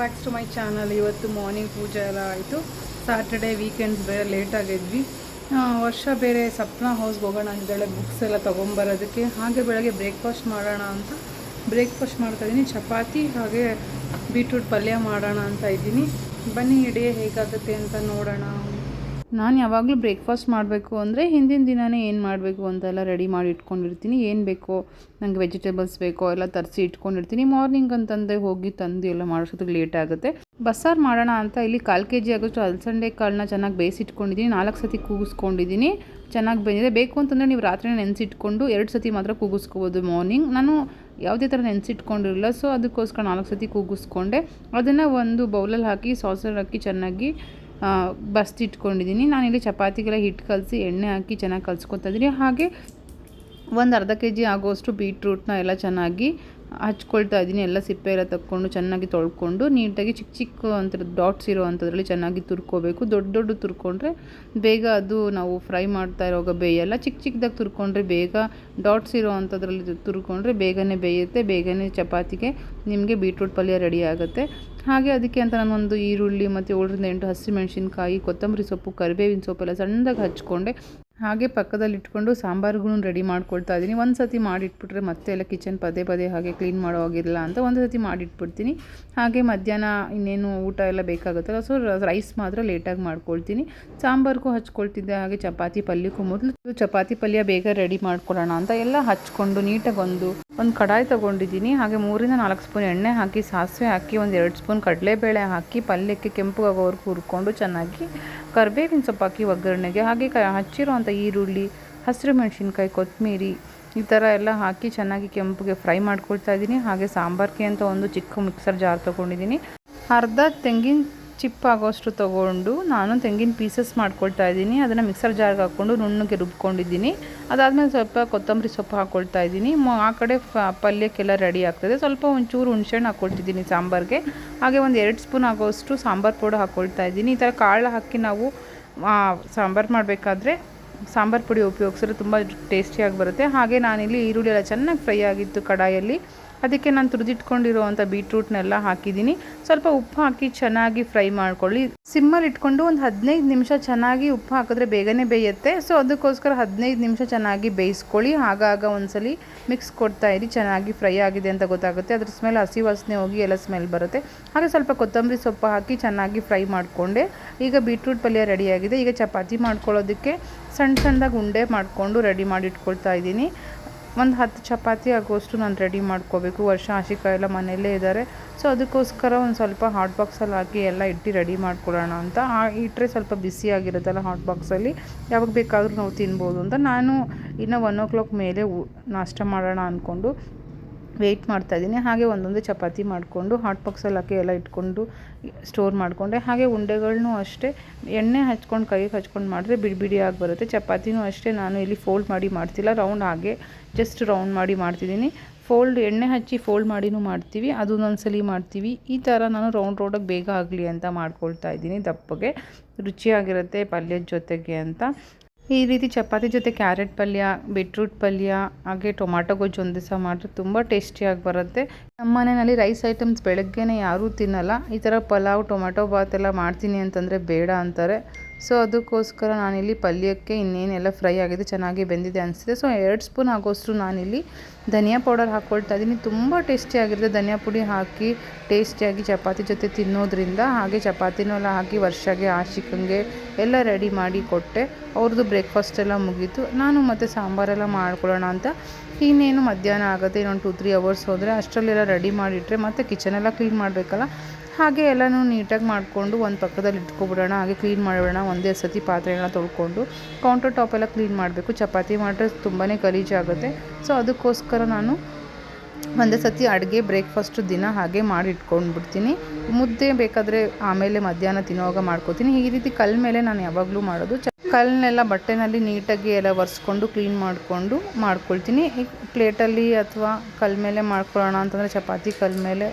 Bacs to my channel ಇವತ್ತು morning ಪೂಜೆ ಎಲ್ಲ ಆಯಿತು. ಸ್ಯಾಟರ್ಡೇ ವೀಕೆಂಡ್ಸ್ ಬೇರೆ ಲೇಟ್ ಆಗಿದ್ವಿ. ವರ್ಷ ಬೇರೆ ಸಪ್ನಾ ಹೌಸ್ಗೆ ಹೋಗೋಣ ಅಂತಾಳೆ ಬುಕ್ಸ್ ಎಲ್ಲ ತೊಗೊಂಬರೋದಕ್ಕೆ. ಹಾಗೆ ಬೆಳಗ್ಗೆ ಬ್ರೇಕ್ಫಾಸ್ಟ್ ಮಾಡೋಣ ಅಂತ ಬ್ರೇಕ್ಫಾಸ್ಟ್ ಮಾಡ್ತಾಯಿದ್ದೀನಿ ಚಪಾತಿ ಹಾಗೆ ಬೀಟ್ರೂಟ್ ಪಲ್ಯ ಮಾಡೋಣ ಅಂತ ಇದ್ದೀನಿ. ಬನ್ನಿ ಇಡೀ ಹೇಗಾಗುತ್ತೆ ಅಂತ ನೋಡೋಣ. ನಾನು ಯಾವಾಗಲೂ ಬ್ರೇಕ್ಫಾಸ್ಟ್ ಮಾಡಬೇಕು ಅಂದರೆ ಹಿಂದಿನ ದಿನವೇ ಏನು ಮಾಡಬೇಕು ಅಂತೆಲ್ಲ ರೆಡಿ ಮಾಡಿ ಇಟ್ಕೊಂಡಿರ್ತೀನಿ. ಏನು ಬೇಕೋ ನನಗೆ ವೆಜಿಟೇಬಲ್ಸ್ ಬೇಕೋ ಎಲ್ಲ ತರಿಸಿ ಇಟ್ಕೊಂಡಿರ್ತೀನಿ. ಮಾರ್ನಿಂಗ್ ಅಂತಂದರೆ ಹೋಗಿ ತಂದು ಎಲ್ಲ ಮಾಡೋಷ್ಟೊತ್ತಿಗೆ ಲೇಟ್ ಆಗುತ್ತೆ. ಬಸ್ಸಾರು ಮಾಡೋಣ ಅಂತ ಇಲ್ಲಿ ಕಾಲು ಕೆ ಜಿ ಆಗೋಷ್ಟು ಅಲ್ಸಂಡೆ ಕಾಳನ್ನ ಚೆನ್ನಾಗಿ ಬೇಯಿಸಿಟ್ಕೊಂಡಿದ್ದೀನಿ ನಾಲ್ಕು ಸತಿ ಕೂಗಿಸ್ಕೊಂಡಿದ್ದೀನಿ ಚೆನ್ನಾಗಿ ಬೆಂದಿದೆ. ಬೇಕು ಅಂತಂದರೆ ನೀವು ರಾತ್ರಿ ನೆನೆಸಿಟ್ಕೊಂಡು ಎರಡು ಸತಿ ಮಾತ್ರ ಕೂಗಿಸ್ಕೋಬೋದು ಮಾರ್ನಿಂಗ್ ನಾನು ಯಾವುದೇ ಥರ ನೆನೆಸಿಟ್ಕೊಂಡಿರಲಿಲ್ಲ ಸೊ ಅದಕ್ಕೋಸ್ಕರ ನಾಲ್ಕು ಸತಿ ಕೂಗಿಸ್ಕೊಂಡೆ. ಅದನ್ನು ಒಂದು ಬೌಲಲ್ಲಿ ಹಾಕಿ ಸಾಸಲ್ಲಿ ಹಾಕಿ ಚೆನ್ನಾಗಿ ಬಸ್ತಿಟ್ಕೊಂಡಿದ್ದೀನಿ ನಾನಿಲ್ಲಿ ಚಪಾತಿಗೆಲ್ಲ ಹಿಟ್ಟು ಕಲಸಿ ಎಣ್ಣೆ ಹಾಕಿ ಚೆನ್ನಾಗಿ ಕಲಿಸ್ಕೊತಾ ಇದ್ದೀನಿ. ಹಾಗೆ ಒಂದು ಅರ್ಧ ಕೆ ಜಿ ಆಗೋಷ್ಟು ಬೀಟ್ರೂಟ್ನ ಎಲ್ಲ ಚೆನ್ನಾಗಿ ಹಚ್ಕೊಳ್ತಾ ಇದ್ದೀನಿ. ಎಲ್ಲ ಸಿಪ್ಪೆ ಎಲ್ಲ ತಕ್ಕೊಂಡು ಚೆನ್ನಾಗಿ ತೊಳ್ಕೊಂಡು ನೀಟಾಗಿ ಚಿಕ್ಕ ಚಿಕ್ಕ ಒಂಥರ ಡಾಟ್ಸ್ ಇರೋ ಅಂಥದ್ರಲ್ಲಿ ಚೆನ್ನಾಗಿ ತುರ್ಕೋಬೇಕು. ದೊಡ್ಡ ದೊಡ್ಡ ತುರ್ಕೊಂಡ್ರೆ ಬೇಗ ಅದು ನಾವು ಫ್ರೈ ಮಾಡ್ತಾ ಇರೋವಾಗ ಬೇಯಲ್ಲ. ಚಿಕ್ಕ ಚಿಕ್ಕದಾಗಿ ತುರ್ಕೊಂಡ್ರೆ ಬೇಗ ಡಾಟ್ಸ್ ಇರೋ ಅಂಥದ್ರಲ್ಲಿ ತುರ್ಕೊಂಡ್ರೆ ಬೇಗನೆ ಬೇಯುತ್ತೆ. ಬೇಗನೆ ಚಪಾತಿಗೆ ನಿಮಗೆ ಬೀಟ್ರೂಟ್ ಪಲ್ಯ ರೆಡಿ ಆಗುತ್ತೆ. ಹಾಗೆ ಅದಕ್ಕೆ ಅಂತ ನಾನೊಂದು ಈರುಳ್ಳಿ ಮತ್ತು ಏಳರಿಂದ ಎಂಟು ಹಸಿಮೆಣಸಿನ್ಕಾಯಿ, ಕೊತ್ತಂಬರಿ ಸೊಪ್ಪು, ಕರಿಬೇವಿನ ಸೊಪ್ಪೆಲ್ಲ ಸಣ್ಣದಾಗಿ ಹಚ್ಕೊಂಡೆ. ಹಾಗೆ ಪಕ್ಕದಲ್ಲಿ ಇಟ್ಕೊಂಡು ಸಾಂಬಾರ್ಗೂ ರೆಡಿ ಮಾಡ್ಕೊಳ್ತಾ ಇದ್ದೀನಿ. ಒಂದು ಸತಿ ಮಾಡಿಟ್ಬಿಟ್ರೆ ಮತ್ತೆ ಎಲ್ಲ ಕಿಚನ್ ಪದೇ ಪದೇ ಹಾಗೆ ಕ್ಲೀನ್ ಮಾಡೋ ಹಾಗಿರಲ್ಲ ಅಂತ ಒಂದು ಸತಿ ಮಾಡಿಟ್ಬಿಡ್ತೀನಿ. ಹಾಗೆ ಮಧ್ಯಾಹ್ನ ಇನ್ನೇನು ಊಟ ಎಲ್ಲ ಬೇಕಾಗುತ್ತಲ್ಲ ಸೊ ರೈಸ್ ಮಾತ್ರ ಲೇಟಾಗಿ ಮಾಡ್ಕೊಳ್ತೀನಿ. ಸಾಂಬಾರ್ಗೂ ಹಚ್ಕೊಳ್ತಿದ್ದೆ, ಹಾಗೆ ಚಪಾತಿ ಪಲ್ಯಕ್ಕೂ ಮೊದಲು. ಚಪಾತಿ ಪಲ್ಯ ಬೇಗ ರೆಡಿ ಮಾಡ್ಕೊಳ್ಳೋಣ ಅಂತ ಎಲ್ಲ ಹಚ್ಕೊಂಡು ನೀಟಾಗಿ ಒಂದು ಒಂದು ಕಡಾಯಿ ತೊಗೊಂಡಿದ್ದೀನಿ. ಹಾಗೆ ಮೂರಿಂದ ನಾಲ್ಕು ಸ್ಪೂನ್ ಎಣ್ಣೆ ಹಾಕಿ, ಸಾಸಿವೆ ಹಾಕಿ, ಒಂದು ಎರಡು ಸ್ಪೂನ್ ಕಡಲೆಬೇಳೆ ಹಾಕಿ, ಪಲ್ಯಕ್ಕೆ ಕೆಂಪು ಆಗೋವರೆಗೂ ಹುರ್ಕೊಂಡು ಚೆನ್ನಾಗಿ ಕರಿಬೇವಿನ ಸೊಪ್ಪು ಹಾಕಿ ಒಗ್ಗರಣೆಗೆ, ಹಾಗೆ ಕ ಹಚ್ಚಿರುವಂಥ ಈರುಳ್ಳಿ, ಹಸಿರು ಮೆಣಸಿನ್ಕಾಯಿ ಕೊತ್ತಂಬರಿ ಈ ಥರ ಎಲ್ಲ ಹಾಕಿ ಚೆನ್ನಾಗಿ ಕೆಂಪುಗೆ ಫ್ರೈ ಮಾಡ್ಕೊಳ್ತಾ ಇದ್ದೀನಿ. ಹಾಗೆ ಸಾಂಬಾರ್ಗೆ ಅಂತ ಒಂದು ಚಿಕ್ಕ ಮಿಕ್ಸರ್ ಜಾರ್ ತೊಗೊಂಡಿದ್ದೀನಿ. ಅರ್ಧ ತೆಂಗಿನ ಚಿಪ್ ಆಗೋಷ್ಟು ತೊಗೊಂಡು ನಾನು ತೆಂಗಿನ ಪೀಸಸ್ ಮಾಡ್ಕೊಳ್ತಾ ಇದ್ದೀನಿ. ಅದನ್ನು ಮಿಕ್ಸರ್ ಜಾರ್ಗೆ ಹಾಕ್ಕೊಂಡು ನುಣ್ಣಗೆ ರುಬ್ಕೊಂಡಿದ್ದೀನಿ. ಅದಾದಮೇಲೆ ಸ್ವಲ್ಪ ಕೊತ್ತಂಬರಿ ಸೊಪ್ಪು ಹಾಕ್ಕೊಳ್ತಾ ಇದ್ದೀನಿ. ಆ ಕಡೆ ಪಲ್ಯಕ್ಕೆಲ್ಲ ರೆಡಿ ಆಗ್ತದೆ. ಸ್ವಲ್ಪ ಒಂಚೂರು ಹುಣ್ಸೆಹಣ್ಣು ಹಾಕ್ಕೊಳ್ತಿದ್ದೀನಿ ಸಾಂಬಾರ್ಗೆ. ಹಾಗೆ ಒಂದು ಎರಡು ಸ್ಪೂನ್ ಆಗೋಷ್ಟು ಸಾಂಬಾರು ಪೌಡರ್ ಹಾಕ್ಕೊಳ್ತಾ ಇದ್ದೀನಿ. ಈ ಥರ ಕಾಳು ಹಾಕಿ ನಾವು ಸಾಂಬಾರು ಮಾಡಬೇಕಾದ್ರೆ ಸಾಂಬಾರು ಪುಡಿ ಉಪಯೋಗಿಸಿದ್ರೆ ತುಂಬ ಟೇಸ್ಟಿಯಾಗಿ ಬರುತ್ತೆ. ಹಾಗೆ ನಾನಿಲ್ಲಿ ಈರುಳ್ಳಿ ಎಲ್ಲ ಚೆನ್ನಾಗಿ ಫ್ರೈ ಆಗಿತ್ತು ಕಡಾಯಲ್ಲಿ. ಅದಕ್ಕೆ ನಾನು ತುರಿದಿಟ್ಕೊಂಡಿರುವಂಥ ಬೀಟ್ರೂಟ್ನೆಲ್ಲ ಹಾಕಿದ್ದೀನಿ. ಸ್ವಲ್ಪ ಉಪ್ಪು ಹಾಕಿ ಚೆನ್ನಾಗಿ ಫ್ರೈ ಮಾಡ್ಕೊಳ್ಳಿ. ಸಿಮ್ಮಲ್ಲಿ ಇಟ್ಕೊಂಡು ಒಂದು ಹದಿನೈದು ನಿಮಿಷ ಚೆನ್ನಾಗಿ ಉಪ್ಪು ಹಾಕಿದ್ರೆ ಬೇಗನೆ ಬೇಯುತ್ತೆ. ಸೊ ಅದಕ್ಕೋಸ್ಕರ ಹದಿನೈದು ನಿಮಿಷ ಚೆನ್ನಾಗಿ ಬೇಯಿಸ್ಕೊಳ್ಳಿ. ಆಗಾಗ ಒಂದ್ಸಲಿ ಮಿಕ್ಸ್ ಕೊಡ್ತಾ ಇರಿ. ಚೆನ್ನಾಗಿ ಫ್ರೈ ಆಗಿದೆ ಅಂತ ಗೊತ್ತಾಗುತ್ತೆ. ಅದ್ರ ಸ್ಮೆಲ್ ಹಸಿ ವಾಸನೆ ಹೋಗಿ ಎಲ್ಲ ಸ್ಮೆಲ್ ಬರುತ್ತೆ. ಹಾಗೆ ಸ್ವಲ್ಪ ಕೊತ್ತಂಬರಿ ಸೊಪ್ಪು ಹಾಕಿ ಚೆನ್ನಾಗಿ ಫ್ರೈ ಮಾಡಿಕೊಂಡೆ. ಈಗ ಬೀಟ್ರೂಟ್ ಪಲ್ಯ ರೆಡಿಯಾಗಿದೆ. ಈಗ ಚಪಾತಿ ಮಾಡ್ಕೊಳ್ಳೋದಕ್ಕೆ ಸಣ್ಣ ಸಣ್ಣದಾಗಿ ಉಂಡೆ ಮಾಡಿಕೊಂಡು ರೆಡಿ ಮಾಡಿ ಇಟ್ಕೊಳ್ತಾ ಇದ್ದೀನಿ. ಒಂದು ಹತ್ತು ಚಪಾತಿ ಆಗೋಷ್ಟು ನಾನು ರೆಡಿ ಮಾಡ್ಕೋಬೇಕು. ವರ್ಷ ಆಶಿಕಾಯಿ ಎಲ್ಲ ಮನೆಯಲ್ಲೇ ಇದ್ದಾರೆ ಸೊ ಅದಕ್ಕೋಸ್ಕರ ಒಂದು ಸ್ವಲ್ಪ ಹಾಟ್ ಬಾಕ್ಸಲ್ಲಿ ಹಾಕಿ ಎಲ್ಲ ಇಟ್ಟು ರೆಡಿ ಮಾಡ್ಕೊಳ್ಳೋಣ ಅಂತ. ಆ ಇಟ್ಟರೆ ಸ್ವಲ್ಪ ಬಿಸಿ ಆಗಿರುತ್ತಲ್ಲ ಹಾಟ್ ಬಾಕ್ಸಲ್ಲಿ ಯಾವಾಗ ಬೇಕಾದರೂ ನಾವು ತಿನ್ಬೋದು ಅಂತ. ನಾನು ಇನ್ನು ಒನ್ ಓ ಕ್ಲಾಕ್ ಮೇಲೆ ನಾಷ್ಟ ಮಾಡೋಣ ಅಂದ್ಕೊಂಡು ವೆಯ್ಟ್ ಮಾಡ್ತಾಯಿದ್ದೀನಿ ಹಾಗೆ ಒಂದೊಂದೇ ಚಪಾತಿ ಮಾಡಿಕೊಂಡು ಹಾಟ್ ಬಾಕ್ಸಲ್ಲಿ ಹಾಕಿ ಎಲ್ಲ ಇಟ್ಕೊಂಡು ಸ್ಟೋರ್ ಮಾಡಿಕೊಂಡೆ. ಹಾಗೆ ಉಂಡೆಗಳನ್ನೂ ಅಷ್ಟೇ. ಎಣ್ಣೆ ಹಚ್ಕೊಂಡು, ಕೈಗೆ ಹಚ್ಕೊಂಡು ಮಾಡಿದ್ರೆ ಬಿಡಿ ಬಿಡಿಯಾಗಿ ಬರುತ್ತೆ. ಚಪಾತಿನೂ ಅಷ್ಟೇ. ನಾನು ಇಲ್ಲಿ ಫೋಲ್ಡ್ ಮಾಡಿ ಮಾಡ್ತಿಲ್ಲ. ರೌಂಡ್ ಹಾಗೆ ಜಸ್ಟ್ ರೌಂಡ್ ಮಾಡಿ ಮಾಡ್ತಿದ್ದೀನಿ. ಫೋಲ್ಡ್ ಎಣ್ಣೆ ಹಚ್ಚಿ ಫೋಲ್ಡ್ ಮಾಡಿನೂ ಮಾಡ್ತೀವಿ. ಅದು ಒಂದೊಂದ್ಸಲಿ ಮಾಡ್ತೀವಿ. ಈ ಥರ ನಾನು ರೌಂಡ್ ರೌಂಡಾಗಿ ಬೇಗ ಆಗಲಿ ಅಂತ ಮಾಡ್ಕೊಳ್ತಾ ಇದ್ದೀನಿ ದಪ್ಪಗೆ. ರುಚಿಯಾಗಿರುತ್ತೆ ಪಲ್ಯದ ಜೊತೆಗೆ ಅಂತ. ಈ ರೀತಿ ಚಪಾತಿ ಜೊತೆ ಕ್ಯಾರೆಟ್ ಪಲ್ಯ ಬೀಟ್ರೂಟ್ ಪಲ್ಯ, ಹಾಗೆ ಟೊಮಾಟೊ ಗೊಜ್ಜು ಒಂದು ದಿವಸ ಮಾಡಿದ್ರೆ ತುಂಬ ಟೇಸ್ಟಿಯಾಗಿ ಬರುತ್ತೆ. ನಮ್ಮ ಮನೆಯಲ್ಲಿ ರೈಸ್ ಐಟಮ್ಸ್ ಬೆಳಗ್ಗೆನೇ ಯಾರೂ ತಿನ್ನಲ್ಲ. ಈ ಥರ ಪಲಾವ್, ಟೊಮೆಟೊ ಬಾತ್ ಎಲ್ಲ ಮಾಡ್ತೀನಿ ಅಂತಂದರೆ ಬೇಡ ಅಂತಾರೆ. ಸೊ, ಅದಕ್ಕೋಸ್ಕರ ನಾನಿಲ್ಲಿ ಪಲ್ಯಕ್ಕೆ ಇನ್ನೇನೆಲ್ಲ ಫ್ರೈ ಆಗಿದೆ, ಚೆನ್ನಾಗಿ ಬೆಂದಿದೆ ಅನಿಸಿದೆ ಸೊ, ಎರಡು ಸ್ಪೂನ್ ಆಗೋಷ್ಟು ನಾನಿಲ್ಲಿ ಧನಿಯಾ ಪೌಡರ್ ಹಾಕ್ಕೊಳ್ತಾ ಇದ್ದೀನಿ. ತುಂಬ ಟೇಸ್ಟಿಯಾಗಿರುತ್ತೆ. ಧನಿಯಾ ಪುಡಿ ಹಾಕಿ ಟೇಸ್ಟಿಯಾಗಿ ಚಪಾತಿ ಜೊತೆ ತಿನ್ನೋದ್ರಿಂದ ಹಾಗೆ ಚಪಾತಿನೆಲ್ಲ ಹಾಕಿ ವರ್ಷಗೆ ಆಶಿಕಂಗೆ ಎಲ್ಲ ರೆಡಿ ಮಾಡಿ ಕೊಟ್ಟೆ. ಅವ್ರದ್ದು ಬ್ರೇಕ್ಫಾಸ್ಟ್ ಎಲ್ಲ ಮುಗೀತು. ನಾನು ಮತ್ತು ಸಾಂಬಾರೆಲ್ಲ ಮಾಡ್ಕೊಳ್ಳೋಣ ಅಂತ ಇನ್ನೇನು ಮಧ್ಯಾಹ್ನ ಆಗುತ್ತೆ, ಇನ್ನೊಂದು ಟು ತ್ರೀ ಅವರ್ಸ್ ಹೋದರೆ ಅಷ್ಟರಲ್ಲೆಲ್ಲ ರೆಡಿ ಮಾಡಿಟ್ರೆ ಮತ್ತು ಕಿಚನೆಲ್ಲ ಕ್ಲೀನ್ ಮಾಡಬೇಕಲ್ಲ? ಹಾಗೆ ಎಲ್ಲನೂ ನೀಟಾಗಿ ಮಾಡಿಕೊಂಡು ಒಂದು ಪಕ್ಕದಲ್ಲಿ ಇಟ್ಕೊಬಿಡೋಣ, ಹಾಗೆ ಕ್ಲೀನ್ ಮಾಡಿಬಿಡೋಣ ಒಂದೇ ಸತಿ ಪಾತ್ರೆಗಳನ್ನ ತೊಳ್ಕೊಂಡು ಕೌಂಟರ್ ಟಾಪ್ ಎಲ್ಲ ಕ್ಲೀನ್ ಮಾಡಬೇಕು. ಚಪಾತಿ ಮಾಡಿದ್ರೆ ತುಂಬಾ ಗಲೀಜಾಗುತ್ತೆ ಸೊ ಅದಕ್ಕೋಸ್ಕರ ನಾನು ಒಂದೇ ಸತಿ ಅಡುಗೆ ಬ್ರೇಕ್ಫಾಸ್ಟು ದಿನ ಹಾಗೆ ಮಾಡಿ ಇಟ್ಕೊಂಡ್ಬಿಡ್ತೀನಿ ಮುದ್ದೆ ಬೇಕಾದರೆ ಆಮೇಲೆ ಮಧ್ಯಾಹ್ನ ತಿನ್ನೋವಾಗ ಮಾಡ್ಕೋತೀನಿ. ಈ ರೀತಿ ಕಲ್ ಮೇಲೆ ನಾನು ಯಾವಾಗಲೂ ಮಾಡೋದು. ಕಲ್ಲನ್ನೆಲ್ಲ ಬಟ್ಟೆನಲ್ಲಿ ನೀಟಾಗಿ ಎಲ್ಲ ಒರೆಸ್ಕೊಂಡು ಕ್ಲೀನ್ ಮಾಡಿಕೊಂಡು ಮಾಡ್ಕೊಳ್ತೀನಿ. ಪ್ಲೇಟಲ್ಲಿ ಅಥವಾ ಕಲ್ ಮೇಲೆ ಮಾಡ್ಕೊಳ್ಳೋಣ ಅಂತಂದರೆ ಚಪಾತಿ ಕಲ್ ಮೇಲೆ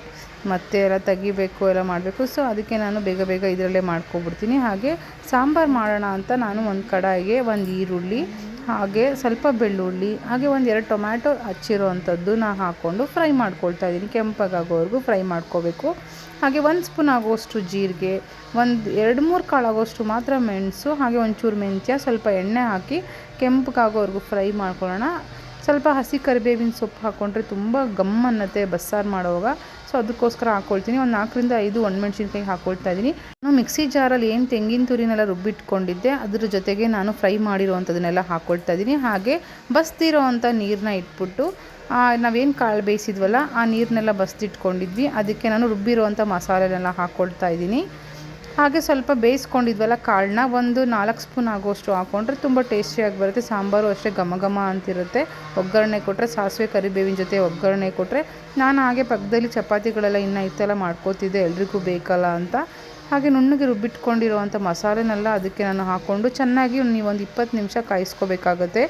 ಮತ್ತೆ ಎಲ್ಲ ತೆಗಿಬೇಕು, ಎಲ್ಲ ಮಾಡಬೇಕು. ಸೊ ಅದಕ್ಕೆ ನಾನು ಬೇಗ ಬೇಗ ಇದರಲ್ಲೇ ಮಾಡ್ಕೊಬಿಡ್ತೀನಿ. ಹಾಗೆ ಸಾಂಬಾರು ಮಾಡೋಣ ಅಂತ ನಾನು ಒಂದು ಕಡಾಯಿಗೆ ಒಂದು ಈರುಳ್ಳಿ ಹಾಗೆ ಸ್ವಲ್ಪ ಬೆಳ್ಳುಳ್ಳಿ, ಹಾಗೆ ಒಂದು ಎರಡು ಟೊಮ್ಯಾಟೊ ಹಚ್ಚಿರೋ ಅಂಥದ್ದು ನಾ ಹಾಕ್ಕೊಂಡು ಫ್ರೈ ಮಾಡ್ಕೊಳ್ತಾ ಇದ್ದೀನಿ. ಕೆಂಪಗಾಗೋವರೆಗೂ ಫ್ರೈ ಮಾಡ್ಕೋಬೇಕು. ಹಾಗೆ ಒಂದು ಸ್ಪೂನ್ ಆಗೋಷ್ಟು ಜೀರಿಗೆ, ಒಂದು ಎರಡು ಮೂರು ಕಾಳಾಗೋಷ್ಟು ಮಾತ್ರ ಮೆಣಸು, ಹಾಗೆ ಒಂಚೂರು ಮೆಂತ್ಯ, ಸ್ವಲ್ಪ ಎಣ್ಣೆ ಹಾಕಿ ಕೆಂಪಗಾಗೋವರೆಗೂ ಫ್ರೈ ಮಾಡ್ಕೊಳ್ಳೋಣ. ಸ್ವಲ್ಪ ಹಸಿ ಕರಿಬೇವಿನ ಸೊಪ್ಪು ಹಾಕ್ಕೊಂಡ್ರೆ ತುಂಬ ಗಮ್ ಅನ್ನತ್ತೆ ಬಸ್ಸಾರು ಮಾಡುವಾಗ. ಸೊ ಅದಕ್ಕೋಸ್ಕರ ಹಾಕ್ಕೊಳ್ತೀನಿ ಒಂದು ನಾಲ್ಕರಿಂದ ಐದು ಒಣಮೆಣ್ಸಿನ್ಕಾಯಿ ಹಾಕ್ಕೊಳ್ತಾ ಇದ್ದೀನಿ. ನಾನು ಮಿಕ್ಸಿ ಜಾರಲ್ಲಿ ಏನು ತೆಂಗಿನ ತುರಿನೆಲ್ಲ ರುಬ್ಬಿಟ್ಕೊಂಡಿದ್ದೆ, ಅದ್ರ ಜೊತೆಗೆ ನಾನು ಫ್ರೈ ಮಾಡಿರೋವಂಥದ್ದನ್ನೆಲ್ಲ ಹಾಕ್ಕೊಳ್ತಾ ಇದ್ದೀನಿ. ಹಾಗೆ ಬಸ್ತಿರೋ ಅಂಥ ನೀರನ್ನ ಇಟ್ಬಿಟ್ಟು ನಾವೇನು ಕಾಳು ಬೇಯಿಸಿದ್ವಲ್ಲ, ಆ ನೀರನ್ನೆಲ್ಲ ಬಸ್ದಿಟ್ಕೊಂಡಿದ್ವಿ. ಅದಕ್ಕೆ ನಾನು ರುಬ್ಬಿರೋವಂಥ ಮಸಾಲೆನೆಲ್ಲ ಹಾಕ್ಕೊಳ್ತಾ ಇದ್ದೀನಿ. ಹಾಗೆ ಸ್ವಲ್ಪ ಬೇಯಿಸ್ಕೊಂಡಿದ್ವಲ್ಲ, ಕಾಳನ್ನ ಒಂದು ನಾಲ್ಕು ಸ್ಪೂನ್ ಆಗೋಷ್ಟು ಹಾಕ್ಕೊಂಡ್ರೆ ತುಂಬ ಟೇಸ್ಟಿಯಾಗಿ ಬರುತ್ತೆ. ಸಾಂಬಾರು ಅಷ್ಟೇ ಘಮ ಘಮ ಅಂತಿರುತ್ತೆ. ಒಗ್ಗರಣೆ ಕೊಟ್ಟರೆ ಸಾಸಿವೆ, ಕರಿಬೇವಿನ ಜೊತೆ ಒಗ್ಗರಣೆ ಕೊಟ್ಟರೆ ನಾನು ಹಾಗೆ ಪಕ್ಕದಲ್ಲಿ ಚಪಾತಿಗಳೆಲ್ಲ ಇನ್ನೂ ಇತ್ತೆಲ್ಲ ಮಾಡ್ಕೋತಿದ್ದೆ, ಎಲ್ರಿಗೂ ಬೇಕಲ್ಲ ಅಂತ. ಹಾಗೆ ನುಣ್ಣಗೆ ರುಬ್ಬಿಟ್ಕೊಂಡಿರುವಂಥ ಮಸಾಲೆನೆಲ್ಲ ಅದಕ್ಕೆ ನಾನು ಹಾಕ್ಕೊಂಡು ಚೆನ್ನಾಗಿ ಒಂದು ಇಪ್ಪತ್ತು ನಿಮಿಷ ಕಾಯಿಸ್ಕೋಬೇಕಾಗತ್ತೆ.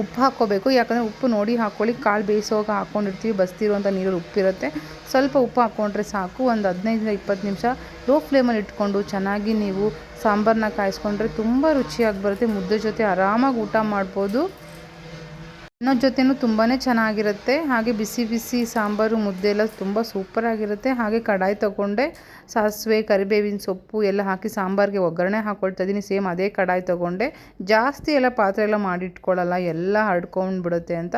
ಉಪ್ಪು ಹಾಕ್ಕೋಬೇಕು. ಯಾಕಂದರೆ ಉಪ್ಪು ನೋಡಿ ಹಾಕ್ಕೊಳ್ಳಿ. ಕಾಳು ಬೇಯಿಸೋವಾಗ ಹಾಕ್ಕೊಂಡಿರ್ತೀವಿ ಬಸ್ತಿರುವಂಥ ನೀರಲ್ಲಿ ಉಪ್ಪಿರುತ್ತೆ ಸ್ವಲ್ಪ ಉಪ್ಪು ಹಾಕ್ಕೊಂಡ್ರೆ ಸಾಕು. ಒಂದು ಹದಿನೈದರಿಂದ ಇಪ್ಪತ್ತು ನಿಮಿಷ ಲೋ ಫ್ಲೇಮಲ್ಲಿ ಇಟ್ಕೊಂಡು ಚೆನ್ನಾಗಿ ನೀವು ಸಾಂಬಾರನ್ನ ಕಾಯಿಸ್ಕೊಂಡ್ರೆ ತುಂಬ ರುಚಿಯಾಗಿ ಬರುತ್ತೆ. ಮುದ್ದೆ ಜೊತೆ ಆರಾಮಾಗಿ ಊಟ ಮಾಡ್ಬೋದು. ಅನ್ನೋ ಜೊತೆನೂ ತುಂಬಾ ಚೆನ್ನಾಗಿರುತ್ತೆ. ಹಾಗೆ ಬಿಸಿ ಬಿಸಿ ಸಾಂಬಾರು, ಮುದ್ದೆ ಎಲ್ಲ ತುಂಬ ಸೂಪರಾಗಿರುತ್ತೆ ಹಾಗೆ ಕಡಾಯಿ ತೊಗೊಂಡೆ. ಸಾಸಿವೆ, ಕರಿಬೇವಿನ ಸೊಪ್ಪು ಎಲ್ಲ ಹಾಕಿ ಸಾಂಬಾರಿಗೆ ಒಗ್ಗರಣೆ ಹಾಕ್ಕೊಳ್ತಾ ಇದ್ದೀನಿ ಸೇಮ್ ಅದೇ ಕಡಾಯಿ ತೊಗೊಂಡೆ. ಜಾಸ್ತಿ ಎಲ್ಲ ಪಾತ್ರೆ ಎಲ್ಲ ಮಾಡಿಟ್ಕೊಳ್ಳಲ್ಲ ಎಲ್ಲ ಹರ್ಡ್ಕೊಂಡ್ಬಿಡುತ್ತೆ ಅಂತ.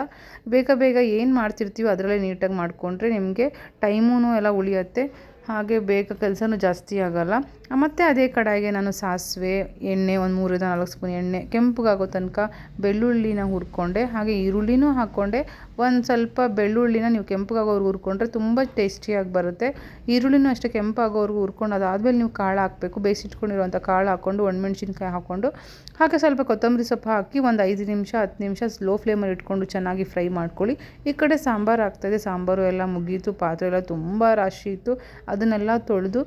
ಬೇಗ ಬೇಗ ಏನು ಮಾಡ್ತಿರ್ತೀವೋ ಅದರಲ್ಲೇ ನೀಟಾಗಿ ಮಾಡಿಕೊಂಡ್ರೆ ನಿಮಗೆ ಟೈಮೂ ಎಲ್ಲ ಉಳಿಯುತ್ತೆ. ಹಾಗೆ ಬೇಗ ಕೆಲಸನೂ ಜಾಸ್ತಿ ಆಗೋಲ್ಲ. ಮತ್ತು ಅದೇ ಕಡಾಯಿಗೆ ನಾನು ಸಾಸಿವೆ, ಎಣ್ಣೆ ಒಂದು ಮೂರಿಂದ ನಾಲ್ಕು ಸ್ಪೂನ್ ಎಣ್ಣೆ ಕೆಂಪಗಾಗೋ ತನಕ ಬೆಳ್ಳುಳ್ಳಿನ ಹುರ್ಕೊಂಡೆ, ಹಾಗೆ ಈರುಳ್ಳಿನೂ ಹಾಕ್ಕೊಂಡೆ ಒಂದು ಸ್ವಲ್ಪ ಬೆಳ್ಳುಳ್ಳಿನ ನೀವು ಕೆಂಪಗಾಗೋವರೆಗೂ ಹುರ್ಕೊಂಡ್ರೆ ತುಂಬ ಟೇಸ್ಟಿಯಾಗಿ ಬರುತ್ತೆ. ಈರುಳ್ಳಿನೂ ಅಷ್ಟೇ ಕೆಂಪಾಗೋರ್ಗೆ ಹುರ್ಕೊಂಡು ಅದಾದಮೇಲೆ ನೀವು ಕಾಳು ಹಾಕಬೇಕು. ಬೇಯಿಸಿಟ್ಕೊಂಡಿರುವಂಥ ಕಾಳು ಹಾಕ್ಕೊಂಡು, ಒಣಮೆಣ್ಸಿನ್ಕಾಯಿ ಹಾಕ್ಕೊಂಡು, ಹಾಗೆ ಸ್ವಲ್ಪ ಕೊತ್ತಂಬರಿ ಸೊಪ್ಪು ಹಾಕಿ ಒಂದು ಐದು ನಿಮಿಷ, ಹತ್ತು ನಿಮಿಷ ಸ್ಲೋ ಫ್ಲೇಮಲ್ಲಿ ಇಟ್ಕೊಂಡು ಚೆನ್ನಾಗಿ ಫ್ರೈ ಮಾಡ್ಕೊಳ್ಳಿ. ಈ ಕಡೆ ಸಾಂಬಾರು ಆಗ್ತಾಯಿದೆ ಸಾಂಬಾರು ಎಲ್ಲ ಮುಗೀತು, ಪಾತ್ರೆ ಎಲ್ಲ ತುಂಬ ರಾಶಿ ಇತ್ತು. ಅದನ್ನೆಲ್ಲ ತೊಳೆದು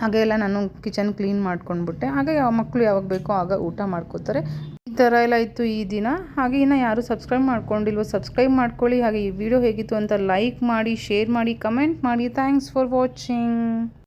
ಹಾಗೆ ಎಲ್ಲ ನಾನು ಕಿಚನ್ ಕ್ಲೀನ್ ಮಾಡ್ಕೊಂಡ್ಬಿಟ್ಟೆ. ಹಾಗೆ ಯಾವ ಮಕ್ಕಳು ಯಾವಾಗ ಬೇಕೋ ಆಗ ಊಟ ಮಾಡ್ಕೋತಾರೆ. ಈ ಥರ ಎಲ್ಲ ಇತ್ತು ಈ ದಿನ. ಹಾಗೆ ಇನ್ನು ಯಾರು ಸಬ್ಸ್ಕ್ರೈಬ್ ಮಾಡ್ಕೊಂಡಿಲ್ವೋ ಸಬ್ಸ್ಕ್ರೈಬ್ ಮಾಡ್ಕೊಳ್ಳಿ. ಹಾಗೆ ಈ ವಿಡಿಯೋ ಹೇಗಿತ್ತು ಅಂತ ಲೈಕ್ ಮಾಡಿ ಶೇರ್ ಮಾಡಿ ಕಮೆಂಟ್ ಮಾಡಿ. Thanks for watching